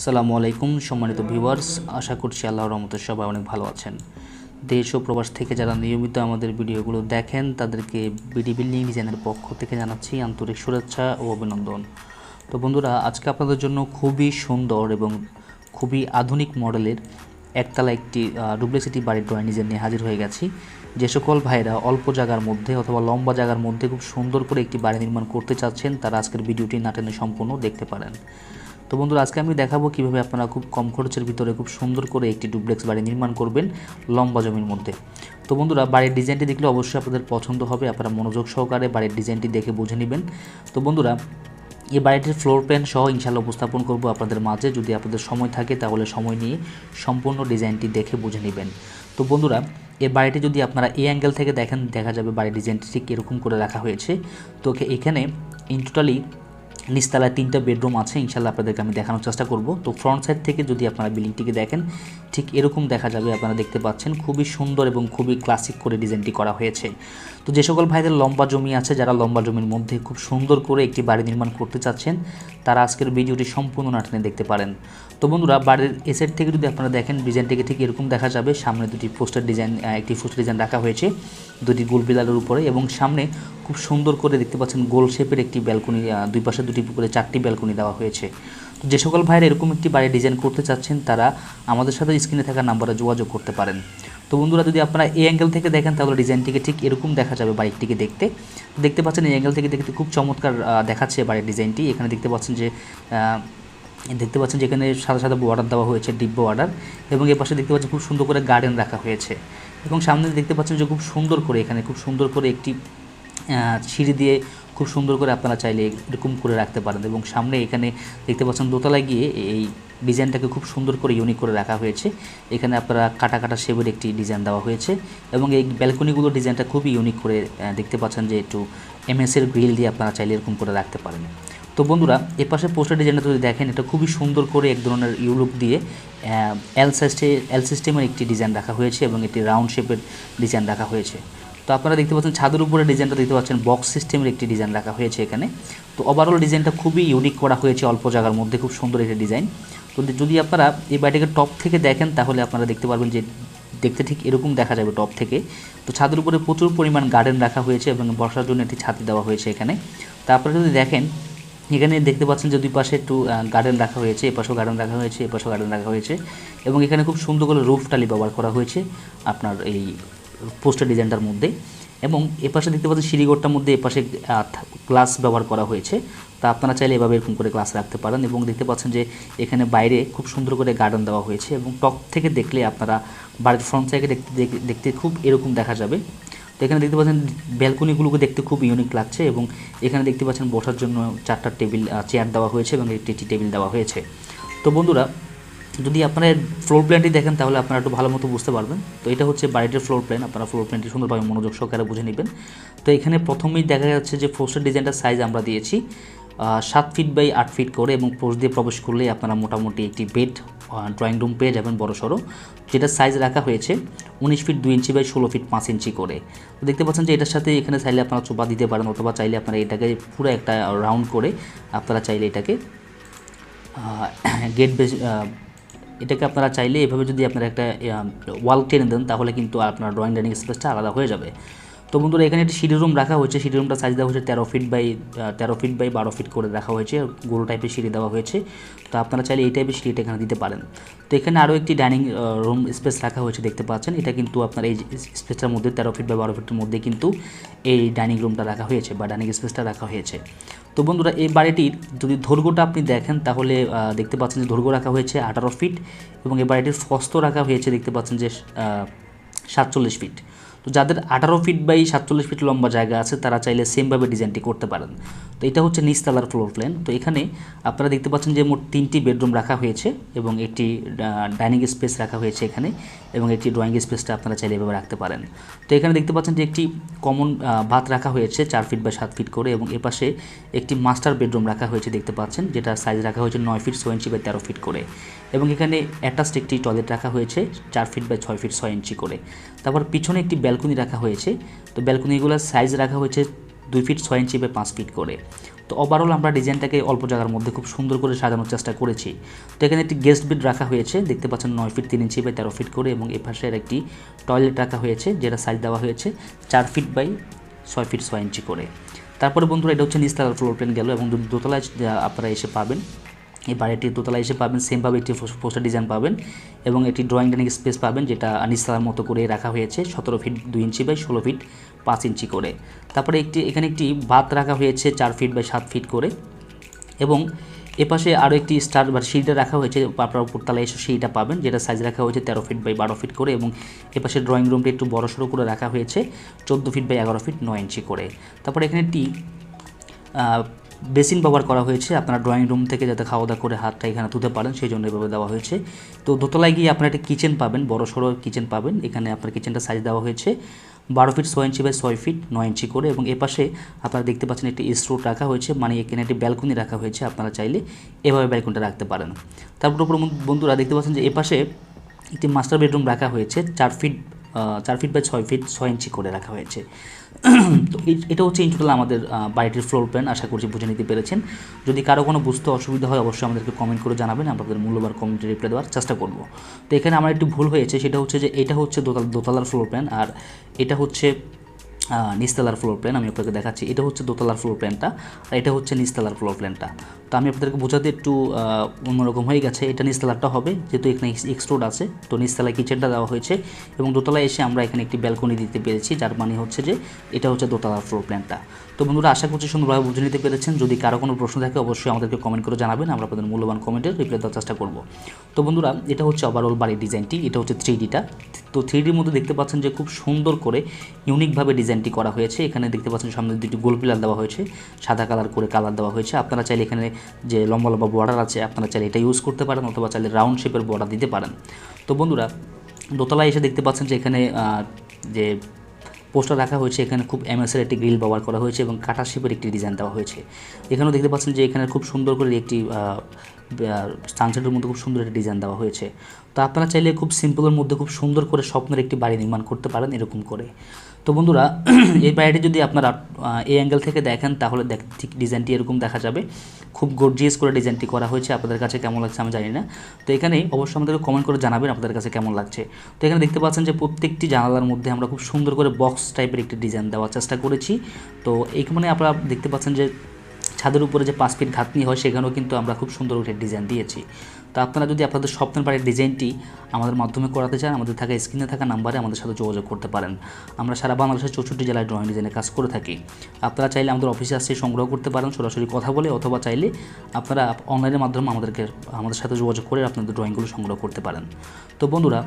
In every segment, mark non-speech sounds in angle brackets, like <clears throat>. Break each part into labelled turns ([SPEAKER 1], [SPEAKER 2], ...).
[SPEAKER 1] আসসালামু আলাইকুম, সম্মানিত ভিউয়ার্স, আশা করছি আল্লাহর রহমতে সবাই অনেক ভালো আছেন। দেশ ও প্রবাস থেকে যারা নিয়মিত আমাদের ভিডিওগুলো দেখেন, তাদেরকে বিডি বিল্ডিং ডিজাইনের পক্ষ থেকে জানাচ্ছি আন্তরিক শুভেচ্ছা ও অভিনন্দন। তো বন্ধুরা, আজকে আপনাদের জন্য খুবই সুন্দর এবং খুবই আধুনিক মডেলের একতলা একটি ডুপ্লেসিটি বাড়ির ড্রয়িং ডিজাইন নিয়ে হাজির হয়ে গেছি। যে সকল ভাইরা অল্প জায়গার মধ্যে অথবা লম্বা জায়গার মধ্যে খুব সুন্দর করে একটি বাড়ি নির্মাণ করতে চাচ্ছেন, তারা আজকের ভিডিওটি না টেনে সম্পূর্ণ দেখতে পারেন। তো বন্ধুরা, আজকে আমি দেখাবো কীভাবে আপনারা খুব কম খরচের ভিতরে খুব সুন্দর করে একটি ডুপ্লেক্স বাড়ি নির্মাণ করবেন লম্বা জমির মধ্যে। তো বন্ধুরা, বাড়ির ডিজাইনটি দেখলে অবশ্যই আপনাদের পছন্দ হবে, আপনারা মনোযোগ সহকারে বাড়ির ডিজাইনটি দেখে বুঝে নেবেন। তো বন্ধুরা এই বাড়িটির ফ্লোর প্ল্যান সহ ইনশাল্লাহ উপস্থাপন করব আপনাদের মাঝে। যদি আপনাদের সময় থাকে তাহলে সময় নিয়ে সম্পূর্ণ ডিজাইনটি দেখে বুঝে নেবেন। তো বন্ধুরা এই বাড়িটি যদি আপনারা এই অ্যাঙ্গেল থেকে দেখেন, দেখা যাবে বাড়ির ডিজাইনটি ঠিক এরকম করে রাখা হয়েছে। তো এখানে ইন টোটালি নিচতলায় তিনটা বেডরুম আছে ইনশাল্লাহ আপনাদেরকে আমি দেখানোর চেষ্টা করব। তো ফ্রন্ট সাইড থেকে যদি আপনারা বিল্ডিংটিকে দেখেন, ঠিক এরকম দেখা যাবে, আপনারা দেখতে পাচ্ছেন খুবই সুন্দর এবং খুবই ক্লাসিক করে ডিজাইনটি করা হয়েছে। তো যে সকল ভাইদের লম্বা জমি আছে, যারা লম্বা জমির মধ্যে খুব সুন্দর করে একটি বাড়ি নির্মাণ করতে চাচ্ছেন, তারা আজকের ভিডিওটি সম্পূর্ণ নাটনে দেখতে পারেন। তো বন্ধুরা, বাড়ির এসেট থেকে যদি আপনারা দেখেন, ডিজাইনটিকে ঠিক এরকম দেখা যাবে, সামনে দুটি পোস্টার ডিজাইন একটি পোস্টার ডিজাইন রাখা হয়েছে, দুটি গোল উপরে এবং সামনে খুব সুন্দর করে দেখতে পাচ্ছেন গোল শেপের একটি ব্যালকনি দুই পাশে দুটি করে চারটি ব্যালকনি দেওয়া হয়েছে। তো যে সকল ভাইয়ের এরকম একটি বাড়ি ডিজাইন করতে চাচ্ছেন, তারা আমাদের সাথে স্ক্রিনে থাকা নাম্বারে যোগাযোগ করতে পারেন। তো বন্ধুরা, যদি আপনারা এই অ্যাঙ্গেল থেকে দেখেন, তাহলে ডিজাইনটিকে ঠিক এরকম দেখা যাবে বাড়িটিকে দেখতে। দেখতে পাচ্ছেন এই অ্যাঙ্গেল থেকে দেখতে খুব চমৎকার দেখাচ্ছে বাড়ির ডিজাইনটি এখানে দেখতে পাচ্ছেন যে দেখতে পাচ্ছেন যে এখানে সাদা সাদা বর্ডার দেওয়া হয়েছে ডিব্য বর্ডার এবং এর পাশে দেখতে পাচ্ছেন খুব সুন্দর করে গার্ডেন রাখা হয়েছে। এবং সামনে দেখতে পাচ্ছেন যে খুব সুন্দর করে, এখানে খুব সুন্দর করে একটি সিঁড়ি দিয়ে খুব সুন্দর করে আপনারা চাইলে এরকম করে রাখতে পারেন এবং সামনে এখানে দেখতে পাচ্ছেন দোতলায় গিয়ে এই ডিজাইনটাকে খুব সুন্দর করে ইউনিক করে রাখা হয়েছে। এখানে আপনারা কাটা কাটা শেপের একটি ডিজাইন দেওয়া হয়েছে এবং এই ব্যালকনিগুলোর ডিজাইনটা খুবই ইউনিক করে দেখতে পাচ্ছেন যে একটু এমএসের গ্রিল দিয়ে আপনারা চাইলে এরকম করে রাখতে পারেন। তো বন্ধুরা, এ পাশে পোস্টার ডিজাইনটা যদি দেখেন, এটা খুবই সুন্দর করে এক ধরনের ইউলুক দিয়ে এল সিস্টে এল সিস্টেমের একটি ডিজাইন রাখা হয়েছে এবং একটি রাউন্ড শেপের ডিজাইন রাখা হয়েছে। তো আপনারা দেখতে পাচ্ছেন, ছাদের উপরে ডিজাইনটা দেখতে পাচ্ছেন বক্স সিস্টেমের একটি ডিজাইন রাখা হয়েছে এখানে। তো ওভারঅল ডিজাইনটা খুবই ইউনিক করা হয়েছে অল্প জায়গার মধ্যে, খুব সুন্দর একটি ডিজাইন। তো যদি আপনারা এই বাড়িটাকে টপ থেকে দেখেন, তাহলে আপনারা দেখতে পারবেন যে দেখতে ঠিক এরকম দেখা যাবে টপ থেকে। তো ছাদের উপরে প্রচুর পরিমাণ গার্ডেন রাখা হয়েছে এবং বসার জন্য একটি ছাতি দেওয়া হয়েছে এখানে। তারপরে যদি দেখেন, এখানে দেখতে পাচ্ছেন যে দুই পাশে একটু গার্ডেন রাখা হয়েছে এপাশেও গার্ডেন রাখা হয়েছে এপাশেও গার্ডেন রাখা হয়েছে। এবং এখানে খুব সুন্দর করে রুফ টালি ব্যবহার করা হয়েছে। আপনার এই পোস্টার ডিজাইনটার মধ্যে এবং এপাশে দেখতে পাচ্ছেন সিঁড়িঘরটার মধ্যে এপাশে গ্লাস ব্যবহার করা হয়েছে। তা আপনারা চাইলে এভাবে এরকম করে গ্লাস রাখতে পারেন এবং দেখতে পাচ্ছেন যে এখানে বাইরে খুব সুন্দর করে গার্ডেন দেওয়া হয়েছে এবং টপ থেকে দেখলে আপনারা বাড়ির ফ্রন্ট থেকে দেখতে দেখতে খুব এরকম দেখা যাবে। তো এখানে দেখতে পাচ্ছেন ব্যালকনিগুলোকে দেখতে খুব ইউনিক লাগছে এবং এখানে দেখতে পাচ্ছেন বসার জন্য চারটা টেবিল চেয়ার দেওয়া হয়েছে এবং একটি টেবিল দেওয়া হয়েছে। তো বন্ধুরা যদি আপনারা ফ্লোর প্ল্যানটি দেখেন, তাহলে আপনারা একটু ভালো মতো বুঝতে পারবেন। তো এটা হচ্ছে বাড়িটির ফ্লোর প্ল্যান আপনারা ফ্লোর প্ল্যানটি সুন্দরভাবে মনোযোগ সহকারে বুঝে নেবেন। তো এখানে প্রথমেই দেখা যাচ্ছে যে ফোস্টার ডিজাইনটার সাইজ আমরা দিয়েছি সাত ফিট বাই আট ফিট করে এবং পোস্ট দিয়ে প্রবেশ করলেই আপনারা মোটামুটি একটি বেড ড্রয়িং রুম পেয়ে যাবেন বড় সড়ো। যেটা সাইজ রাখা হয়েছে, উনিশ ফিট দুই ইঞ্চি বাই ষোলো ফিট পাঁচ ইঞ্চি করে। তো দেখতে পাচ্ছেন যে এটার সাথে এখানে চাইলে আপনারা চোপা দিতে পারেন অথবা চাইলে আপনারা এটাকে পুরো একটা রাউন্ড করে আপনারা চাইলে এটাকে গেট <clears throat> এটাকে আপনারা চাইলে এভাবে যদি আপনারা একটা ওয়াল টেনে দেন, তাহলে কিন্তু আপনার ড্রয়িং ডাইনিং স্পেসটা আলাদা হয়ে যাবে। তো বন্ধুরা, এখানে একটি সিঁড়ি রুম রাখা হয়েছে। সিঁড়ি রুমটা সাইজ দেওয়া হয়েছে তেরো ফিট বাই তেরো ফিট বাই বারো ফিট করে রাখা হয়েছে। গোল টাইপের সিঁড়ি দেওয়া হয়েছে। তো আপনারা চাইলে এই টাইপের সিঁড়িটা এখানে দিতে পারেন। তো এখানে আরও একটি ডাইনিং রুম স্পেস রাখা হয়েছে দেখতে পাচ্ছেন। এটা কিন্তু আপনার এই স্পেসটার মধ্যে, তেরো ফিট বা বারো ফিটের মধ্যে কিন্তু এই ডাইনিং রুমটা রাখা হয়েছে বা ডাইনিং স্পেসটা রাখা হয়েছে। তো বন্ধুরা, এই বাড়িটির যদি দৈর্ঘ্যটা আপনি দেখেন, তাহলে দেখতে পাচ্ছেন যে দৈর্ঘ্য রাখা হয়েছে আঠারো ফিট এবং এই বাড়িটির ফস্ত রাখা হয়েছে দেখতে পাচ্ছেন যে সাতচল্লিশ ফিট তো যাদের আঠারো ফিট বাই সাতচল্লিশ ফিট লম্বা জায়গা আছে, তারা চাইলে সেমভাবে ডিজাইনটি করতে পারেন। তো এটা হচ্ছে নিচতলার ফ্লোর প্ল্যান তো এখানে আপনারা দেখতে পাচ্ছেন যে মোট তিনটি বেডরুম রাখা হয়েছে এবং একটি ডাইনিং স্পেস রাখা হয়েছে এখানে। এবং একটি ড্রয়িং স্পেসটা আপনারা চাইলে এভাবে রাখতে পারেন। তো এখানে দেখতে পাচ্ছেন যে একটি কমন ভাত রাখা হয়েছে চার ফিট বা সাত ফিট করে এবং এপাশে একটি মাস্টার বেডরুম রাখা হয়েছে দেখতে পাচ্ছেন যেটা সাইজ রাখা হয়েছে নয় ফিট ছয় ইঞ্চি বা তেরো ফিট করে এবং এখানে অ্যাটাচড একটি টয়লেট রাখা হয়েছে চার ফিট বা ছয় ফিট ছয় ইঞ্চি করে। তারপর পিছনে একটি ব্যালকনি রাখা হয়েছে, তো ব্যালকনিগুলোর সাইজ রাখা হয়েছে দুই ফিট ছয় ইঞ্চি বা পাঁচ ফিট করে। তো ওভারঅল আমরা ডিজাইনটাকে অল্প জায়গার মধ্যে খুব সুন্দর করে সাজানোর চেষ্টা করেছি। তো এখানে একটি গেস্ট বেড রাখা হয়েছে, দেখতে পাচ্ছেন নয় ফিট তিন ইঞ্চি বাই তেরো ফিট করে এবং এপাশে পাশে একটি টয়লেট রাখা হয়েছে, যেটা সাইজ দেওয়া হয়েছে চার ফিট বাই ছয় ফিট ছয় ইঞ্চি করে। তারপরে বন্ধুরা এটা হচ্ছে নিচতলার ফ্লোর প্ল্যান গেল এবং দোতলায় আপনারা এসে পাবেন। এই বাড়িটির দোতলা এসে পাবেন সেমভাবে একটি পোস্টার ডিজাইন পাবেন এবং একটি ড্রয়িং ডাইনিং স্পেস পাবেন যেটা নিচতলার মতো করে রাখা হয়েছে, সতেরো ফিট দুই ইঞ্চি বাই ষোলো ফিট পাঁচ ইঞ্চি করে। তারপরে একটি, এখানে একটি বাত রাখা হয়েছে চার ফিট বাই সাত ফিট করে এবং এপাশে আরও একটি স্টার বা সিঁড়িটা রাখা হয়েছে, আপনার উপরতলায় এসে সিঁড়িটা পাবেন যেটা সাইজ রাখা হয়েছে তেরো ফিট বাই বারো ফিট করে এবং এপাশে ড্রয়িং রুমটা একটু বড় সড়ো করে রাখা হয়েছে চোদ্দ ফিট বাই এগারো ফিট নয় ইঞ্চি করে। তারপরে এখানে একটি বেসিন ব্যবহার করা হয়েছে। আপনারা ড্রয়িং রুম থেকে যাতে খাওয়া দাওয়া করে হাতটা এখানে ধুতে পারেন, সেই জন্য এভাবে দেওয়া হয়েছে। তো দোতলায় গিয়ে আপনারা একটা কিচেন পাবেন, বড় সড়ো কিচেন পাবেন। এখানে আপনার কিচেনটা সাইজ দেওয়া হয়েছে। বারো ফিট ছয় ইঞ্চি বাই ছয় ফিট নয় ইঞ্চি করে এবং এপাশে আপনারা দেখতে পাচ্ছেন একটি স্ট্রোট রাখা হয়েছে। মানে এখানে একটি ব্যালকনি রাখা হয়েছে, আপনারা চাইলে এভাবে ব্যালকনিটা রাখতে পারেন। তারপর উপর বন্ধুরা দেখতে পাচ্ছেন যে এপাশে একটি মাস্টার বেডরুম রাখা হয়েছে। চার ফিট চার ফিট বাই ছয় ফিট ছয় ইঞ্চি করে রাখা হয়েছে। তো এটা হচ্ছে ইন টোটাল আমাদের বাড়িটির ফ্লোর প্ল্যান আশা করছি বুঝে নিতে পেরেছেন। যদি কারও কোনো বুঝতে অসুবিধা হয়, অবশ্যই আমাদেরকে কমেন্ট করে জানাবেন আপনাদের মূল্যবান কমেন্টে রিপ্লাই দেওয়ার চেষ্টা করব। তো এখানে আমার একটু ভুল হয়েছে, সেটা হচ্ছে যে এটা হচ্ছে দোতলা, দোতলার ফ্লোর প্ল্যান আর এটা হচ্ছে আহ, নিচতলার ফ্লোর প্ল্যান আমি আপনাকে দেখাচ্ছি। এটা হচ্ছে দোতলার ফ্লোর প্ল্যানটা আর এটা হচ্ছে নিচতলার ফ্লোর প্ল্যানটা তো আমি আপনাদেরকে বোঝাতে একটু অন্যরকম হয়ে গেছে। এটা নিচতলারটা হবে যেহেতু এখানে এক্সট্রোড আছে তো নিচতলায় কিচেনটা দেওয়া হয়েছে এবং দোতলায় এসে আমরা এখানে একটি ব্যালকনি দিতে পেরেছি যার মানে হচ্ছে যে এটা হচ্ছে দোতলার ফ্লোর প্ল্যানটা তো বন্ধুরা আশা করছি সুন্দরভাবে বুঝে নিতে পেরেছেন। যদি কারও কোনো প্রশ্ন থাকে অবশ্যই আমাদেরকে কমেন্ট করে জানাবেন আমরা আপনাদের মূল্যবান কমেন্টের রিপ্লাই দেওয়ার চেষ্টা করব। তো বন্ধুরা এটা হচ্ছে ওভারঅল বাড়ির ডিজাইনটি এটা হচ্ছে থ্রি ডিটা তো থ্রি ডির মধ্যে দেখতে পাচ্ছেন যে খুব সুন্দর করে ইউনিকভাবে ডিজাইনটি করা হয়েছে। এখানে দেখতে পাচ্ছেন সামনে দুটি গোল পিলার দেওয়া হয়েছে। সাদা কালার করে কালার দেওয়া হয়েছে। আপনারা চাইলে এখানে যে লম্বা লম্বা বর্ডার আছে, আপনারা চাইলে এটা ইউজ করতে পারেন অথবা চাইলে রাউন্ড শেপের বর্ডার দিতে পারেন। তো বন্ধুরা, দোতলায় এসে দেখতে পাচ্ছেন যে এখানে যে পোস্টার রাখা হয়েছে, এখানে খুব এমএসের একটি গ্রিল ব্যবহার করা হয়েছে এবং কাটা শেপের একটি ডিজাইন দেওয়া হয়েছে। এখানেও দেখতে পাচ্ছেন যে এখানে খুব সুন্দর করে একটি সানসেটের মধ্যে খুব সুন্দর একটি ডিজাইন দেওয়া হয়েছে। তো আপনারা চাইলে খুব সিম্পলের মধ্যে খুব সুন্দর করে স্বপ্নের একটি বাড়ি নির্মাণ করতে পারেন এরকম করে। তো বন্ধুরা, <clears throat> এই পায়েটি যদি আপনারা এই অ্যাঙ্গেল থেকে দেখেন, তাহলে দেখ, ঠিক ডিজাইনটি এরকম দেখা যাবে। খুব গর্জিয়াস করে ডিজাইনটি করা হয়েছে। আপনাদের কাছে কেমন লাগছে আমি জানি না। তো এখানে অবশ্যই আমাদেরকে কমেন্ট করে জানাবেন আপনাদের কাছে কেমন লাগছে। তো এখানে দেখতে পাচ্ছেন যে, প্রত্যেকটি জানালার মধ্যে আমরা খুব সুন্দর করে বক্স টাইপের একটি ডিজাইন দেওয়ার চেষ্টা করেছি। তো এইখানে আপনারা দেখতে পাচ্ছেন যে ছাদের উপরে যে পাঁচ ফিট ঘাতনি হয়, সেখানেও কিন্তু আমরা খুব সুন্দর করে ডিজাইন দিয়েছি। তো আপনারা যদি আপনাদের স্বপ্নের বাড়ির ডিজাইনটি আমাদের মাধ্যমে করাতে চান, আমাদের থাকা স্ক্রিনে থাকা নাম্বারে আমাদের সাথে যোগাযোগ করতে পারেন। আমরা সারা বাংলাদেশের চৌষট্টি জেলায় ড্রয়িং ডিজাইনে কাজ করে থাকি। আপনারা চাইলে আমাদের অফিসে আসে সংগ্রহ করতে পারেন, সরাসরি কথা বলে, অথবা চাইলে আপনারা অনলাইনের মাধ্যমে আমাদেরকে, আমাদের সাথে যোগাযোগ করে আপনাদের ড্রয়িংগুলো সংগ্রহ করতে পারেন। তো বন্ধুরা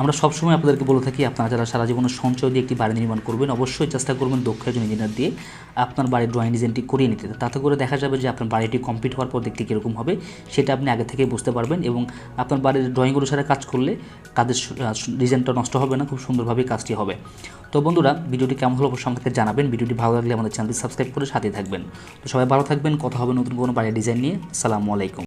[SPEAKER 1] আমরা সবসময় আপনাদেরকে বলে থাকি, আপনারা যারা সারা জীবনের সঞ্চয় দিয়ে একটি বাড়ি নির্মাণ করবেন, অবশ্যই চেষ্টা করবেন দক্ষ একজন ইঞ্জিনিয়ার দিয়ে আপনার বাড়ির ড্রয়িং ডিজাইনটি করিয়ে নিতে। তাতে করে দেখা যাবে যে আপনার বাড়িটি কমপ্লিট হওয়ার পর দেখতে কীরকম হবে, সেটা আপনি আগে থেকেই বুঝতে পারবেন এবং আপনার বাড়ির ড্রয়িংগুলো সারা কাজ করলে কাজের ডিজাইনটা নষ্ট হবে না, খুব সুন্দরভাবে কাজটি হবে। তো বন্ধুরা, ভিডিওটি কেমন হলো আমাদেরকে জানাবেন, ভিডিওটি ভালো লাগলে আমাদের চ্যানেলটি সাবস্ক্রাইব করে সাথে থাকবেন। তো সবাই ভালো থাকবেন, কথা হবে নতুন কোনো বাড়ির ডিজাইন নিয়ে। সালামু আলাইকুম।